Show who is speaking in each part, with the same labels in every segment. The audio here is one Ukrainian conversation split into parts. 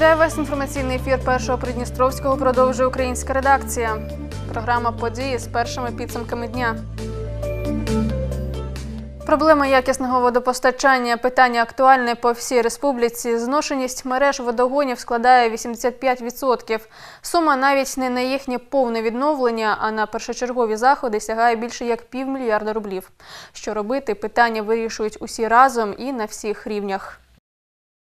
Speaker 1: Вітаю вас. Інформаційний ефір першого Придністровського продовжує українська редакція. Програма події з першими підсумками дня. Проблема якісного водопостачання питання актуальне по всій республіці. Зношеність мереж водогонів складає 85%. Сума навіть не на їхнє повне відновлення, а на першочергові заходи сягає більше як півмільярда рублів. Що робити? Питання вирішують усі разом і на всіх рівнях.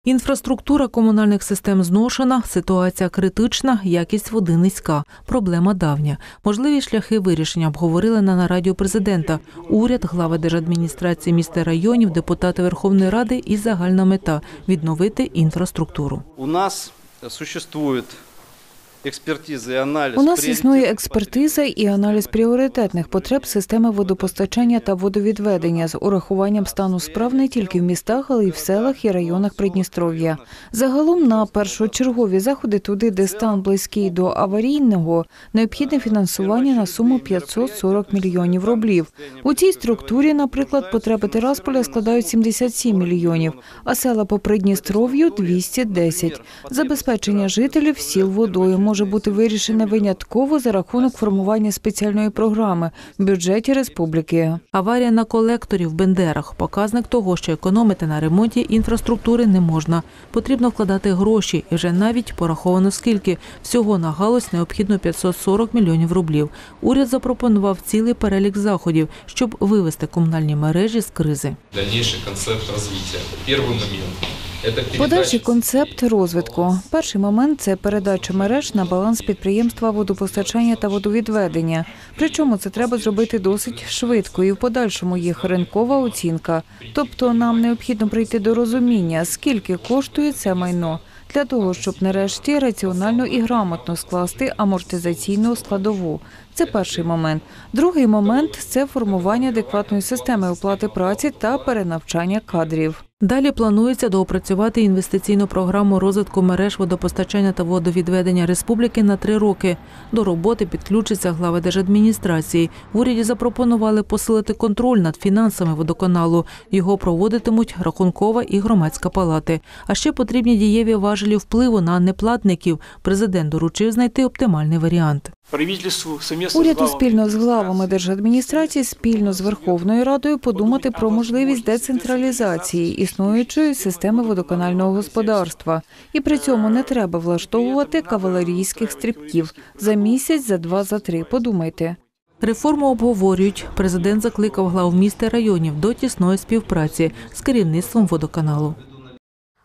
Speaker 2: Інфраструктура комунальних систем зношена, ситуація критична, якість води низька. Проблема давня. Можливі шляхи вирішення обговорили на нараді президента. Уряд, глава держадміністрації міста районів, депутати Верховної Ради і загальна мета відновити інфраструктуру.
Speaker 3: У нас существует експертиза і аналіз.
Speaker 4: У нас існує експертиза і аналіз пріоритетних потреб системи водопостачання та водовідведення з урахуванням стану справ не тільки в містах, але й в селах і районах Придністров'я. Загалом на першочергові заходи туди, де стан близький до аварійного, необхідне фінансування на суму 540 мільйонів рублів. У цій структурі, наприклад, потреби Тирасполя складають 77 мільйонів, а села по Придністров'ю 210. Забезпечення жителів сіл водою може бути вирішене винятково за рахунок формування спеціальної програми в бюджеті республіки.
Speaker 2: Аварія на колекторі в Бендерах показник того, що економити на ремонті інфраструктури не можна. Потрібно вкладати гроші, і вже навіть пораховано скільки. Всього на галузь необхідно 540 мільйонів рублів. Уряд запропонував цілий перелік заходів, щоб вивести комунальні мережі з кризи.
Speaker 5: дальнейший концепт развития. Первый момент –
Speaker 4: Подальший концепт розвитку. Перший момент це передача мереж на баланс підприємства водопостачання та водовідведення. Причому це треба зробити досить швидко і в подальшому їх ринкова оцінка. Тобто нам необхідно прийти до розуміння, скільки коштує це майно. Для того щоб нарешті раціонально і грамотно скласти амортизаційну складову. Це перший момент. Другий момент це формування адекватної системи оплати праці та перенавчання кадрів.
Speaker 2: Далі планується доопрацювати інвестиційну програму розвитку мереж водопостачання та водовідведення республіки на три роки. До роботи підключиться глава держадміністрації. В уряді запропонували посилити контроль над фінансами водоканалу. Його проводитимуть рахункова і громадська палати. А ще потрібні дієві важелі впливу на неплатників. Президент доручив знайти оптимальний варіант.
Speaker 4: Уряду спільно з главами держадміністрації, спільно з Верховною Радою подумати про можливість децентралізації існуючої системи водоканального господарства. І при цьому не треба влаштовувати кавалерійських стрибків за місяць, за два, за три. Подумайте.
Speaker 2: Реформу обговорюють. Президент закликав глав міст та районів до тісної співпраці з керівництвом водоканалу.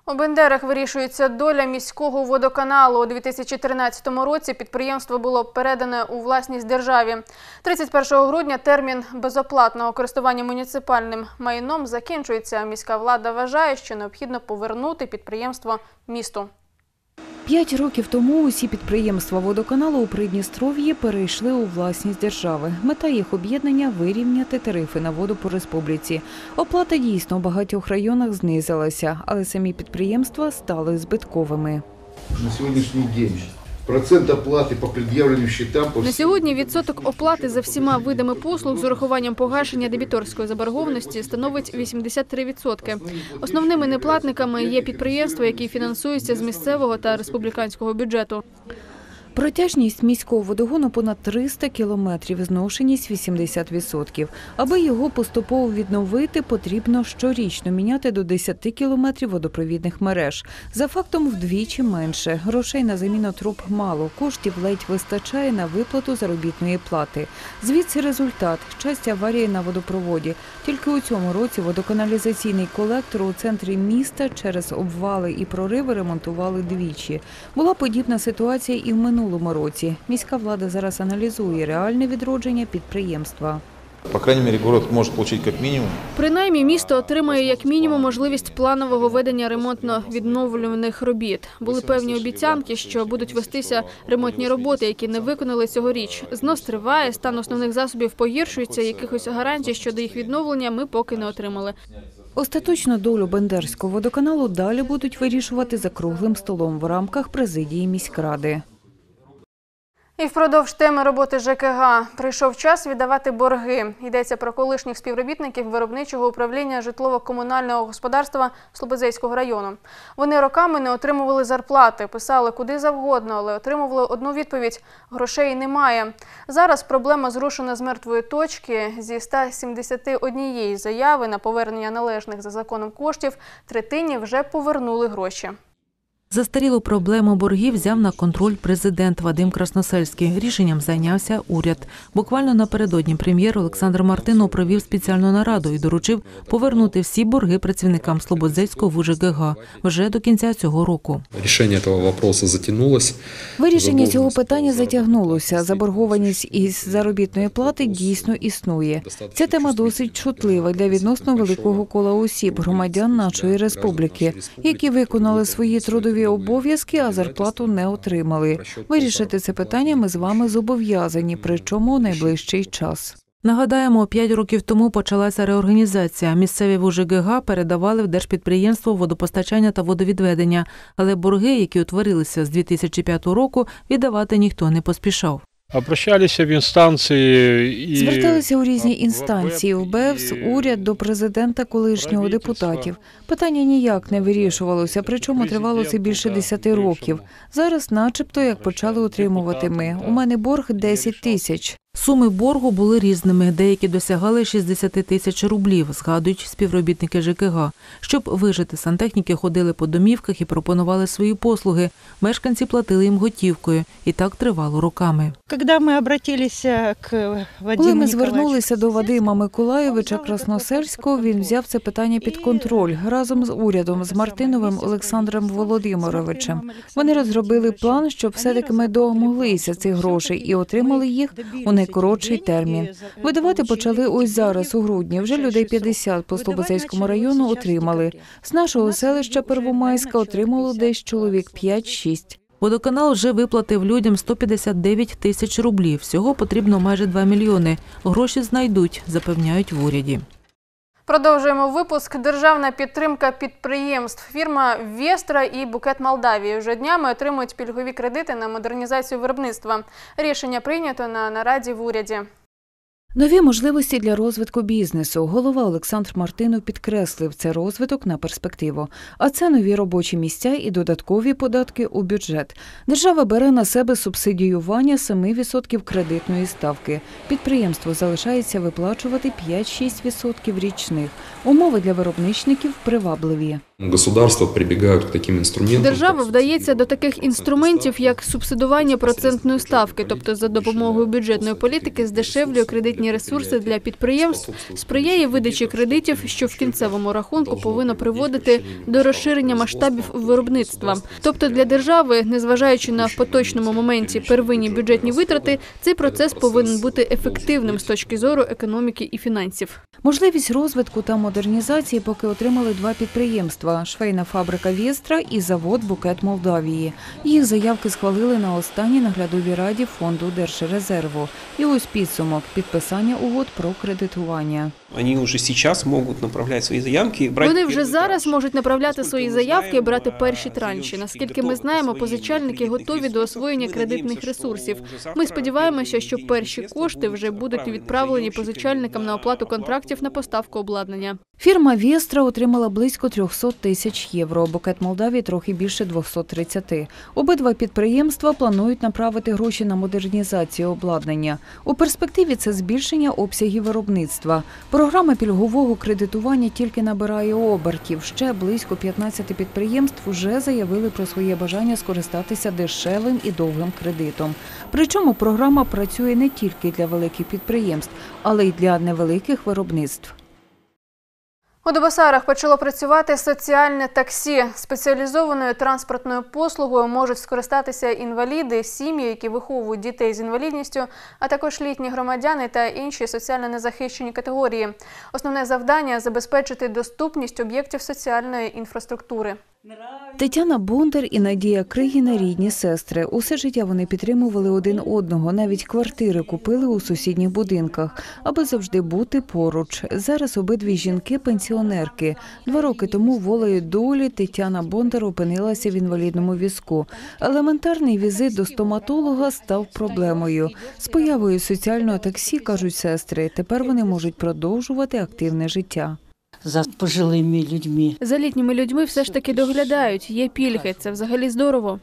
Speaker 1: У Бендерах вирішується доля міського водоканалу. У 2013 році підприємство було передане у власність державі. 31 грудня термін безоплатного користування муніципальним майном закінчується. Міська влада вважає, що необхідно повернути підприємство місту.
Speaker 4: П'ять років тому усі підприємства водоканалу у Придністров'ї перейшли у власність держави. Мета їх об'єднання вирівняти тарифи на воду по республіці. Оплата дійсно у багатьох районах знизилася, але самі підприємства стали збитковими.
Speaker 6: на сьогоднішній день процент оплаты по предъявленным счетам по
Speaker 1: На
Speaker 6: всем
Speaker 1: сьогодні відсоток оплати за всіма видами послуг з урахуванням погашення дебіторської заборгованості становить 83%. Основними неплатниками є підприємства, які фінансуються з місцевого та республіканського бюджету.
Speaker 4: Протяжність міського водогону понад 300 кілометрів, зношеність 80%. Аби його поступово відновити, потрібно щорічно міняти до 10 кілометрів водопровідних мереж. За фактом вдвічі менше. Грошей на заміну труб мало, коштів ледь вистачає на виплату заробітної плати. Звідси результат – часті аварії на водопроводі. Тільки у цьому році водоканалізаційний колектор у центрі міста через обвали і прориви ремонтували двічі. Була подібна ситуація і в минулому році. Міська влада зараз аналізує реальне відродження підприємства.
Speaker 7: По крайней мере, город может получить как минимум
Speaker 1: Принаймні, місто отримає як мінімум можливість планового ведення ремонтно-відновлюваних робіт. Були певні обіцянки, що будуть вестися ремонтні роботи, які не виконали цьогоріч. Знос триває, стан основних засобів погіршується. Якихось гарантій щодо їх відновлення ми поки не отримали.
Speaker 4: Остаточну долю Бендерського водоканалу далі будуть вирішувати за круглим столом в рамках президії міськради.
Speaker 1: І впродовж теми роботи ЖКГ прийшов час віддавати борги. Йдеться про колишніх співробітників виробничого управління житлово-комунального господарства Слободзейського району. Вони роками не отримували зарплати, писали куди завгодно, але отримували одну відповідь – грошей немає. Зараз проблема зрушена з мертвої точки. Зі 171 заяви на повернення належних за законом коштів третині вже повернули гроші.
Speaker 2: Застарілу проблему боргів взяв на контроль президент Вадим Красносельський. Рішенням зайнявся уряд. Буквально напередодні прем'єр Олександр Мартинов провів спеціальну нараду і доручив повернути всі борги працівникам Слободзейського ВУЖГГ вже до кінця цього року.
Speaker 8: Решение этого вопроса затянулось.
Speaker 4: Вирішення цього питання затягнулося. Заборгованість із заробітної плати дійсно існує. Ця тема досить чутлива для відносно великого кола осіб, громадян нашої республіки, які виконали свої трудові обов'язки, а зарплату не отримали. Вирішити це питання ми з вами зобов'язані, причому найближчий час.
Speaker 2: Нагадаємо, п'ять років тому почалася реорганізація. Місцеві ВУЖГГ передавали в держпідприємство водопостачання та водовідведення, але борги, які утворилися з 2005 року, віддавати ніхто не поспішав.
Speaker 9: Обращалися в інстанції і
Speaker 4: Зверталися у різні інстанції, в БЕВС, уряд до президента колишнього депутатів. Питання ніяк не вирішувалося, причому тривало це більше 10 років. Зараз, начебто, як почали отримувати ми. У мене борг 10 тисяч.
Speaker 2: Суми боргу були різними, деякі досягали 60 тисяч рублів, згадують співробітники ЖКГ. Щоб вижити, сантехніки ходили по домівках і пропонували свої послуги. Мешканці платили їм готівкою, і так тривало роками.
Speaker 4: Коли ми звернулися до Вадима Миколаєвича Красносельського, він взяв це питання під контроль разом з урядом, з Мартиновим Олександром Володимировичем. Вони розробили план, щоб все-таки ми домоглися цих грошей і отримали їх у найкоротший термін. Видавати почали ось зараз, у грудні. Вже людей 50 по Слободзейському району отримали. З нашого селища Первомайська отримало десь чоловік 5-6.
Speaker 2: Водоканал вже виплатив людям 159 тисяч рублів. Всього потрібно майже 2 мільйони. Гроші знайдуть, запевняють в уряді.
Speaker 1: Продовжуємо випуск. Державна підтримка підприємств. Фірма Вєстра і Букет Молдавії вже днями отримують пільгові кредити на модернізацію виробництва. Рішення прийнято на нараді в уряді.
Speaker 4: Нові можливості для розвитку бізнесу. Голова Олександр Мартинов підкреслив це розвиток на перспективу. А це нові робочі місця і додаткові податки у бюджет. Держава бере на себе субсидіювання 7% кредитної ставки. Підприємство залишається виплачувати 5-6% річних. Умови для виробничників привабливі.
Speaker 8: Государства прибегают к таким инструментам.
Speaker 1: Держава вдається до таких інструментів, як субсидування процентної ставки,
Speaker 8: ставки,
Speaker 1: тобто за допомогою бюджетної політики здешевлює кредитні ресурси для підприємств, сприяє видачі кредитів, що в кінцевому рахунку повинно приводити до розширення масштабів виробництва. Тобто для держави, незважаючи на в поточному моменті первинні бюджетні витрати, цей процес повинен бути ефективним з точки зору економіки і фінансів.
Speaker 4: Можливість розвитку та модернізації поки отримали два підприємства: швейна фабрика Вєстра і завод Букет Молдавії. Їх заявки схвалили на останній наглядовій раді фонду Держрезерву. І ось підсумок підписання угод про кредитування.
Speaker 10: Они уже сейчас могут направлять свои заявки и брать
Speaker 1: Вони вже зараз можуть направляти свої заявки і брати перші транші. Наскільки ми знаємо, позичальники готові до освоєння кредитних ресурсів. Ми сподіваємося, що
Speaker 10: перші
Speaker 1: кошти вже будуть відправлені позичальникам на
Speaker 10: оплату
Speaker 1: контрактів на поставку обладнання.
Speaker 4: Фірма Вєстра отримала близько 300 тисяч євро. Букет Молдавії трохи більше 230. Обидва підприємства планують направити гроші на модернізацію обладнання. У перспективі це збільшення обсягів виробництва. Програма пільгового кредитування тільки набирає обертів. Ще близько 15 підприємств вже заявили про своє бажання скористатися дешевим і довгим кредитом. Причому програма працює не тільки для великих підприємств, але й для невеликих виробництв.
Speaker 1: У Дубосарах почало працювати соціальне таксі. Спеціалізованою транспортною послугою можуть скористатися інваліди, сім'ї, які виховують дітей з інвалідністю, а також літні громадяни та інші соціально незахищені категорії. Основне завдання забезпечити доступність об'єктів соціальної інфраструктури.
Speaker 4: Тетяна Бондар і Надія Кригіна – рідні сестри. Усе життя вони підтримували один одного. Навіть квартири купили у сусідніх будинках, аби завжди бути поруч. Зараз обидві жінки – пенсіонерки. Два роки тому волею долі Тетяна Бондар опинилася в інвалідному візку. Елементарний візит до стоматолога став проблемою. З появою соціального таксі, кажуть сестри, тепер вони можуть продовжувати активне життя.
Speaker 11: За пожилими людьми.
Speaker 1: За літніми людьми все ж таки доглядають, є пільги, це взагалі здорово.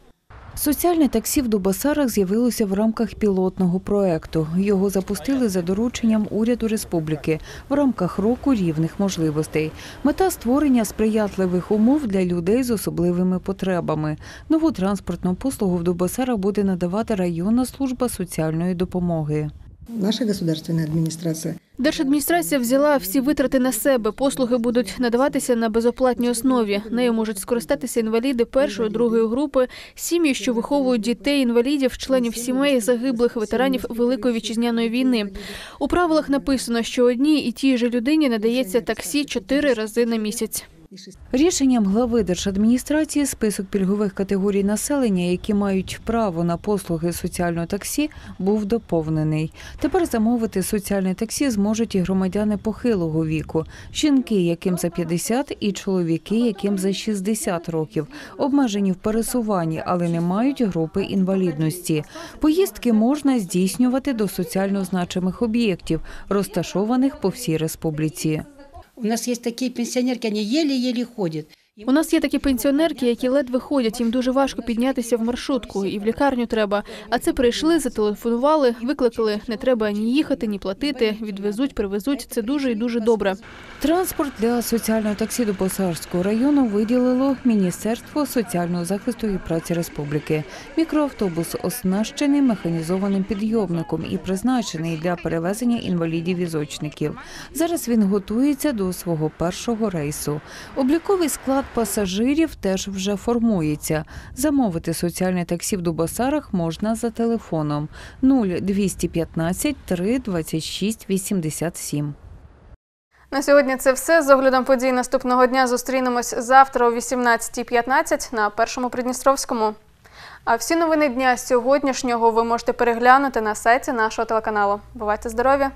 Speaker 4: Соціальне таксі в Дубасарах з'явилося в рамках пілотного проекту. Його запустили за дорученням уряду республіки в рамках року рівних можливостей. Мета створення сприятливих умов для людей з особливими потребами. Нову транспортну послугу в Дубасарах буде надавати районна служба соціальної допомоги.
Speaker 11: Наша государственная администрация
Speaker 1: Держадміністрація взяла всі витрати на себе. Послуги будуть надаватися на безоплатній основі. Нею можуть скористатися інваліди першої, другої групи, сім'ї, що виховують дітей, інвалідів, членів сімей загиблих ветеранів Великої вітчизняної війни. У правилах написано, що одній і тій же людині надається таксі чотири рази на місяць.
Speaker 4: Рішенням глави держадміністрації список пільгових категорій населення, які мають право на послуги соціального таксі, був доповнений. Тепер замовити соціальне таксі зможуть і громадяни похилого віку, жінки, яким за 50, і чоловіки, яким за 60 років, обмежені в пересуванні, але не мають групи інвалідності. Поїздки можна здійснювати до соціально значимих об'єктів, розташованих по всій республіці.
Speaker 11: У нас есть такие пенсионерки, они еле-еле ходят.
Speaker 1: У нас є такі пенсіонерки, які ледве ходять. Їм дуже важко піднятися в маршрутку, і в лікарню треба. А це прийшли, зателефонували, викликали. Не треба ні їхати, ні платити. Відвезуть, привезуть. Це дуже і дуже добре.
Speaker 4: Транспорт для соціального таксі до Босарського району виділило Міністерство соціального захисту і праці республіки. Мікроавтобус оснащений механізованим підйомником і призначений для перевезення інвалідів-візочників. Зараз він готується до свого першого рейсу. Обліковий склад пасажирів теж вже формується. Замовити соціальне таксі в Дубасарах можна за телефоном 0215 3 26 87.
Speaker 1: На сьогодні це все. З оглядом подій наступного дня зустрінемось завтра о 18.15 на першому Придністровському. А всі новини дня сьогоднішнього ви можете переглянути на сайті нашого телеканалу. Бувайте здорові!